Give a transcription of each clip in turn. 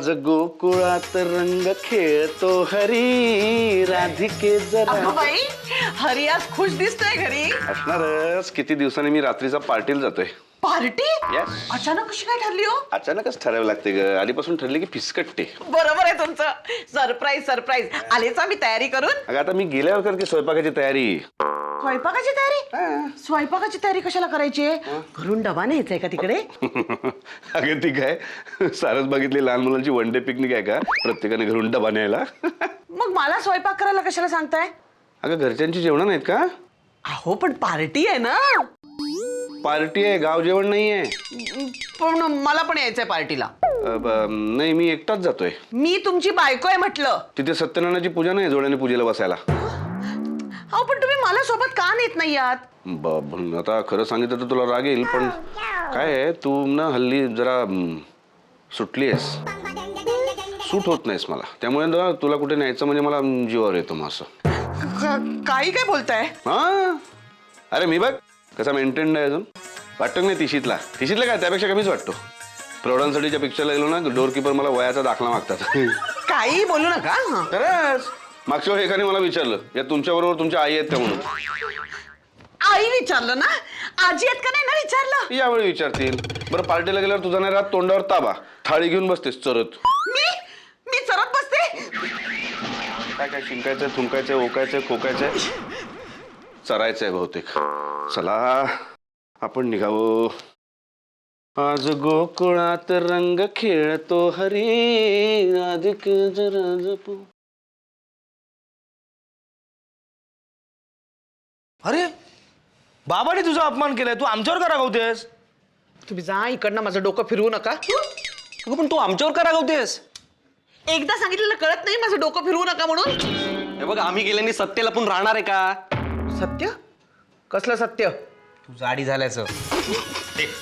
आज गोकुळात रंग खेळतो हरी. राधिके जरा. बाई हरी आज खुश दिसतोय घरी. असणारच. किती दिवसांनी मी रात्रीचा पार्टीला जातोय. पार्टी? Yes. अचानक कशी काय ठरली हो? अचानकच ठरावं लागते ग. आधीपासून ठरले की फिसकटते बरोबर आहे तुमचं. सरप्राईज सरप्राईज आलेच आम्ही तयारी करून. अगं आता मी गेल्यावर करते स्वयंपाकाची तयारी. स्वयंपाकाची तयारी? स्वयंपाकाची तयारी कशाला करायची? आहे घरून डबा न्यायचाय का तिकडे? अगं ती काय सारस बघितली लहान मुलांची वन डे पिकनिक आहे का? प्रत्येकाने घरून डबा न्यायला. मग मला स्वयंपाक करायला कशाला सांगताय? अगं घरच्यांची जेवण नाहीत का? अहो पण पार्टी आहे ना. पार्टी आहे गाव जेवण नाहीये. पण मला पण यायचंय पार्टीला. अ, ब- नाही मी एकटाच जातोय. मी तुमची बायको आहे म्हटलं. तिथे सत्यनारायणाची पूजा नाही जोड्याने पूजेला बसायला. अहो पण तुम्ही मला सोबत का नेत नाही आहात? ब- आता खरं सांगितलं तर तुला राग येईल पण काय आहे तू ना हल्ली जरा सुटली आहेस. सूट होत नाहीस मला. त्यामुळे ना तुला कुठे न्यायचं म्हणजे मला म, जीवावर येतो मग असं क- काही काय बोलताय? हा? अरे मी बघ. कसा मेंटेन आहे अजून? वाटतो नाही तिशीतला? तिशीतला काय? त्यापेक्षा कमीच वाटतो. प्रौढांसाठीच्या पिक्चरला गेलो ना डोर किपर मला वयाचा दाखला मागतात. काही बोलू नका हं. खरंच. मागच्या वेळी एकाने मला विचारलं या तुमच्या बरोबर तुमच्या आई आहेत का? म्हणून. आई विचारलं ना? आजी आहेत का नाही ना विचारलं? यावेळी विचारतील. बरं पार्टीला गेल्यावर तुझा नाही राहत तोंडावर ताबा. थाळी घेऊन बसतेस चरत. मी? मी चरत बसते? काय काय शिंकायचंय थुंकायचंय ओकायचंय खोकायचंय? चरायचंय बहुतेक. चला आपण निघावं. आज गोकुळात रंग खेळतो हरी अधिक जरा जपू. अरे बाबाने तुझा अपमान केलाय तू आमच्यावर का रागवतेस? तुम्ही जा इकडनं माझं डोकं फिरवू नका. अगं पण तू आमच्यावर का रागवतेस? एकदा सांगितलेलं कळत नाही माझं डोकं फिरवू नका म्हणून. हे बघ आम्ही गेल्याने सत्य लपून राहणार आहे का? सत्य? कसलं सत्य? तू जाडी झाल्याचं.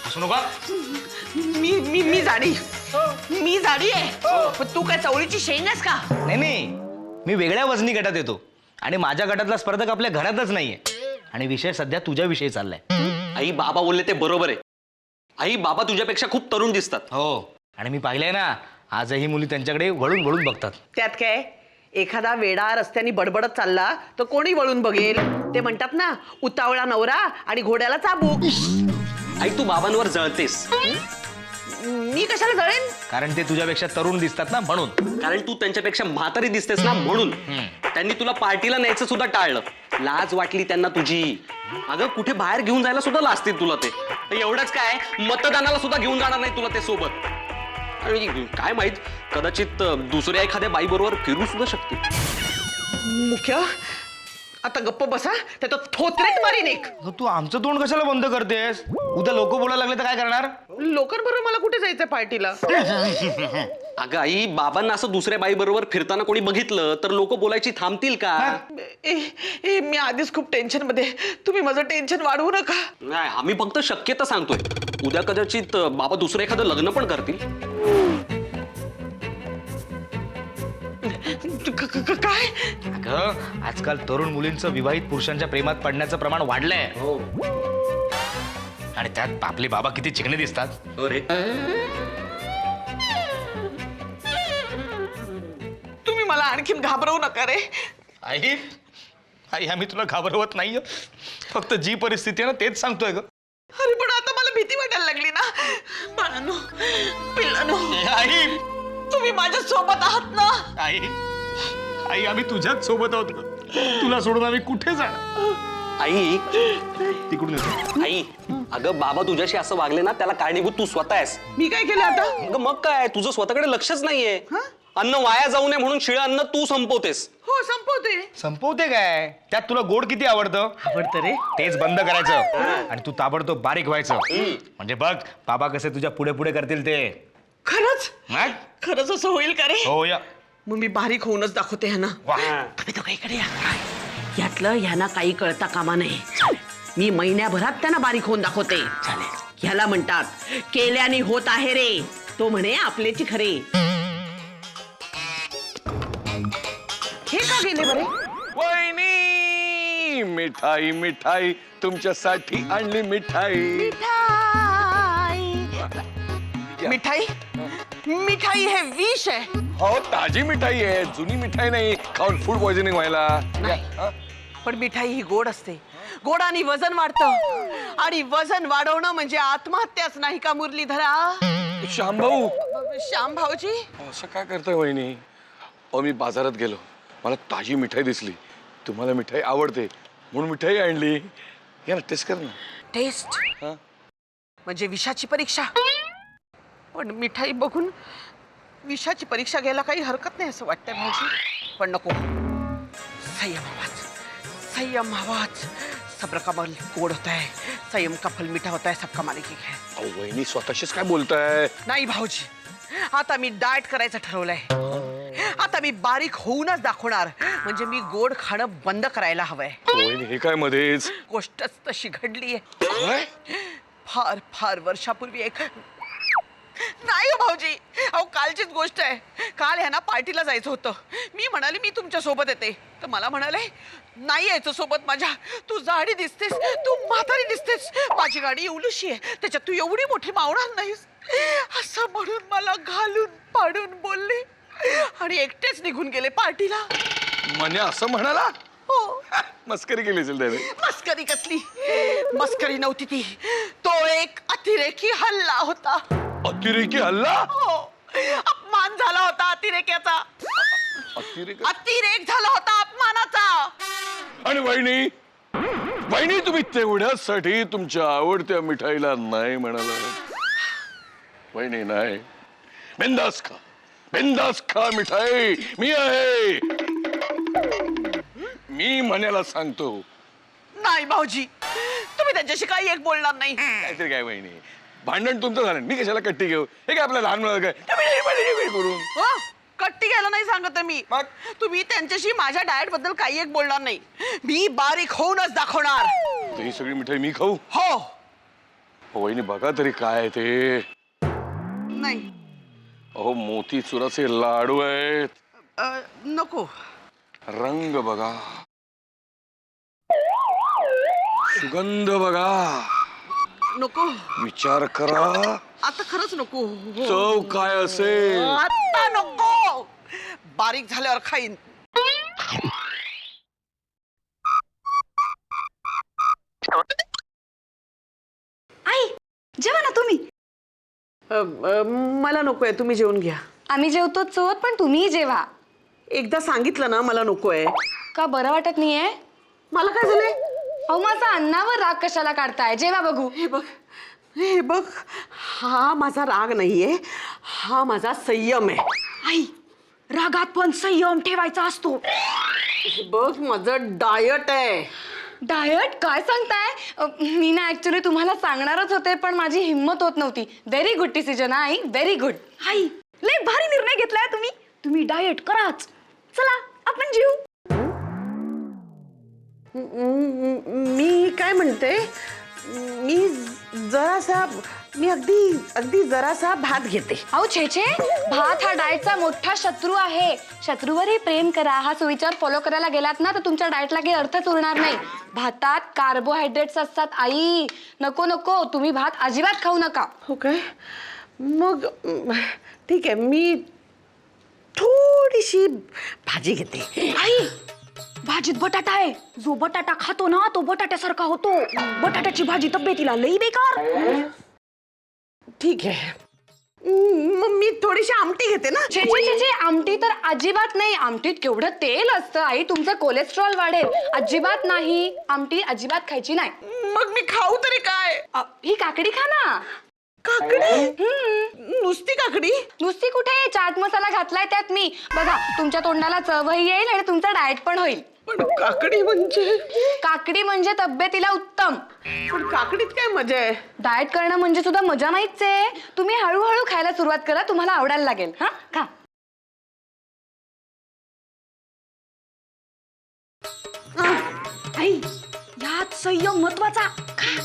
असू नका. मी मी मी जाडी. मी जाडी आहे. पण तू काय चवळीची शेंग आहेस का? नाही नाही. मी वेगळ्या वजनी गटात येतो. आणि माझ्या गटातला स्पर्धक आपल्या घरातच नाहीये. आणि विषय सध्या तुझ्याविषयी चाललाय. आई बाबा बोलले ते बरोबर आहे. आई बाबा तुझ्यापेक्षा खूप तरुण दिसतात. हो. आणि मी पाहिलंय ना आजही मुली त्यांच्याकडे वळून वळून बघतात. त्यात काय? एखादा वेडा रस्त्याने बडबडत चालला तर कोणी वळून बघेल? ते म्हणतात ना उतावळा नवरा आणि घोड्याला चाबूक. आई तू बाबांवर जळतेस. मी कशाला जळेन? कारण ते तुझ्यापेक्षा तरुण दिसतात ना म्हणून. कारण तू त्यांच्यापेक्षा म्हातारी दिसतेस ना म्हणून. त्यांनी तुला पार्टीला न्यायचं सुद्धा टाळलं. लाज वाटली त्यांना तुझी. अगं कुठे बाहेर घेऊन जायला सुद्धा लाजतील तुला ते. तर एवढंच काय मतदानाला सुद्धा घेऊन जाणार नाही तुला ते सोबत. आणि काय माहीत कदाचित दुसऱ्या एखाद्या बाई बरोबर फिरू सुद्धा शकतील मुख्य आता गप्प बसा त्याचा थोत्रेत मारीन एक तू आमचं तोंड कशाला बंद करतेस? उद्या लोक बोलायला लागले तर काय करणार? लोकांबरोबर मला कुठे जायचंय पार्टीला? अगं आई बाबांना असं दुसऱ्या बाई बरोबर फिरताना कोणी बघितलं तर लोक बोलायची थांबतील का? ए, ए, मी आधीच खूप टेन्शनमध्ये तुम्ही माझं टेन्शन वाढवू नका. नाही आम्ही फक्त शक्यता सांगतोय. उद्या कदाचित अं, बाबा दुसरं एखादं लग्न पण करतील. क- क- क- काय? अगं आजकाल तरुण मुलींचं विवाहित पुरुषांच्या प्रेमात पडण्याचं प्रमाण वाढलंय. आणि त्यात आपले बाबा किती चिकणे दिसतात. अरे. आणखीन घाबरवू नका रे. आई आई आम्ही तुला घाबरवत नाहीये. फक्त जी परिस्थिती आहे ना तेच सांगतोय ग. अरे पण आता मला भीती वाटायला लागली ना. बाळांनो पिल्लानो आई! तुम्ही माझ्या सोबत आहात ना? आई आई आम्ही तुझ्याच सोबत आहोत ग. तुला सोडून आम्ही कुठे जाणार? आई तिकडून येतो. आई अगं बाबा तुझ्याशी असं वागले ना त्याला कारणीभूत तू स्वतः आहेस. मी काय केलं आता? अगं मग काय? तुझं स्वतःकडे लक्षच नाहीये. अन्न वाया जाऊ नये म्हणून शिळं अन्न तू संपवतेस. हो संपवते. संपवते काय? त्यात तुला गोड किती आवडतं? आवडतं रे. तेच बंद करायचं. आणि तू ताबडतोब बारीक व्हायचं. म्हणजे बघ बाबा कसे तुझ्या पुढे पुढे करतील ते. खरंच? मग? खरंच असं होईल का रे? हो या. मग मी बारीक होऊनच दाखवते ह्यांना. वा. तुम्ही तो इकडे या. यातलं ह्यांना काही कळता कामा नाही मी महिन्याभरात त्यांना बारीक होऊन दाखवते. ह्याला म्हणतात केल्याने होत आहे रे. तो म्हणे आपलेची खरे. का गेले बरे? वहिनी मिठाई मिठाई तुमच्यासाठी आणली मिठाई. मिठाई. मिठाई? हे विष आहे. हो ताजी मिठाई आहे जुनी मिठाई नाही खाऊन फूड पॉइझनिंग व्हायला. नाही. हा? पण मिठाई ही गोड असते. गोडाने वजन वाढतं. आणि वजन वाढवणं म्हणजे आत्महत्याच नाही का मुरलीधरा? श्याम भाऊ श्याम भाऊजी असं काय करताय वहिनी? अहो मी बाजारात गेलो. मला ताजी मिठाई दिसली. तुम्हाला मिठाई आवडते. म्हणून मिठाई आणली. या ना टेस्ट कर ना. टेस्ट हा? म्हणजे विषाची परीक्षा? पण मिठाई बघून विषाची परीक्षा घ्यायला काही हरकत नाही असं वाटतंय भाऊजी. पण नको. संयम आवाज. संयम आवाज. सब्र का मल गोड होता है संयम का फल मीठा होता है सबका मालिक है अहो वहिनी स्वतःशीच काय बोलताय? नाही भाऊजी. आता मी डाएट करायचं ठरवलंय. आता मी बारीक होऊनच दाखवणार. म्हणजे मी गोड खाणं बंद करायला हवंय. वहिनी हे काय मध्येच? गोष्टच तशी घडलीय. काय फार फार वर्षापूर्वी एक नाही हो भाऊजी अहो कालचीच गोष्ट आहे. काल ह्यांना पार्टीला जायचं होतं. मी म्हणाले मी तुमच्यासोबत येते. तर मला म्हणाले नाही यायचं सोबत माझ्या. तू जाडी दिसतेस तू म्हातारी दिसतेस. माझी गाडी एवढीशी आहे त्याच्यात तू एवढी मोठी मावणार नाहीस. असं म्हणून मला घालून पाडून बोलले. आणि एकटेच निघून गेले पार्टीला. म्हणजे असं म्हणाला? हो. मस्करी केली असेल त्याने. मस्करी कसली? मस्करी नव्हती ती. तो एक अतिरेकी हल्ला होता. अतिरेकी हल्ला? हो. अपमान झाला होता अतिरेक्याचा. अतिरेक अतिरेक झाला होता अपमानाचा. आणि वहिनी वहिनी तुम्ही तेवढ्यासाठी तुमच्या आवडत्या मिठाईला नाही म्हणाला वहिनी नाही. बिंदास खा. बिंदास खा मिठाई. मी आहे. मी म्हणायला सांगतो. नाही भाऊजी तुम्ही त्यांच्याशी काही एक बोलणार नाही. काहीतरी काय वहिनी. भांडण तुमचं झालं. मी कशाला कट्टी घेऊ? हे काय आपल्या लहान मुलं काय? तुम्ही नाही पाहिजे काही करून. हो कट्टी घ्यायला नाही सांगत आहे मी. मग? तुम्ही त्यांच्याशी माझ्या डाएटबद्दल काही एक बोलणार नाही. मी बारीक होऊनच दाखवणार. तर ही सगळी मिठाई मी खाऊ? हो वहिनी बघा तरी काय आहे ते. नाही. अहो मोती चुराचे लाडू आहेत. अ, नको. रंग बघा. सुगंध बघा. नको. विचार करा. आता खरंच नको. हो. चव काय असेल? आता नको. बारीक झाल्यावर खाईन. मला नकोय तुम्ही जेवून घ्या. आम्ही जेवतो चोत पण तुम्हीही जेवा. एकदा सांगितलं ना मला नकोय. का बरं वाटत नाहीये? मला काय झालंय? अहो माझा अन्नावर राग कशाला काढताय? जेवा बघू. हे बघ हे बघ हा माझा राग नाहीये हा माझा संयम आहे. आई रागात पण संयम ठेवायचा असतो. हे बघ माझं डायट आहे. डायट? काय सांगताय? अ, मी ना ऍक्च्युली तुम्हाला सांगणारच होते पण माझी हिंमत होत नव्हती. व्हेरी गुड डिसिजन आई. व्हेरी गुड आई लय भारी निर्णय घेतलाय तुम्ही. तुम्ही डायट कराच. चला आपण जीव मी काय म्हणते? मी जरासा मी अगदी अगदी जरासा भात घेते. अहो छे छे. भात हा डाएटचा मोठा शत्रू आहे. शत्रूवरही प्रेम करा. हा सुविचार फॉलो करायला गेलात ना तर तुमच्या डाएटला काही अर्थच उरणार नाही. भातात कार्बोहायड्रेट्स असतात आई. नको नको. तुम्ही भात अजिबात खाऊ नका. हो काय मग म, ठीक आहे. मी थोडीशी भाजी घेते. आई भाजीत बटाटा आहे. जो बटाटा खातो ना तो बटाट्यासारखा होतो. बटाट्याची भाजी तब्येतीला लई बेकार. ठीक आहे. मग मी थोडीशी आमटी घेते ना. छे छे छे छे आमटी तर अजिबात नाही. आमटीत केवढं तेल असतं आई. तुमचं कोलेस्ट्रॉल वाढेल. अजिबात नाही. आमटी अजिबात खायची नाही. मग मी खाऊ तरी काय? अ, ही काकडी खा ना. काकडी? हम्म. नुसती काकडी? नुसती कुठे? चाट मसाला घातलाय त्यात मी. बघा तुमच्या तोंडाला चवही येईल आणि तुमचा डाएट पण होईल. पण काकडी म्हणजे? काकडी म्हणजे तब्येतीला उत्तम. पण काकडीत काय मजा आहे? डाएट करणं म्हणजे सुद्धा मजा नाहीच आहे. तुम्ही हळूहळू खायला सुरुवात करा तुम्हाला आवडायला लागेल. हा? खा. आई यात संयम महत्त्वाचा खा.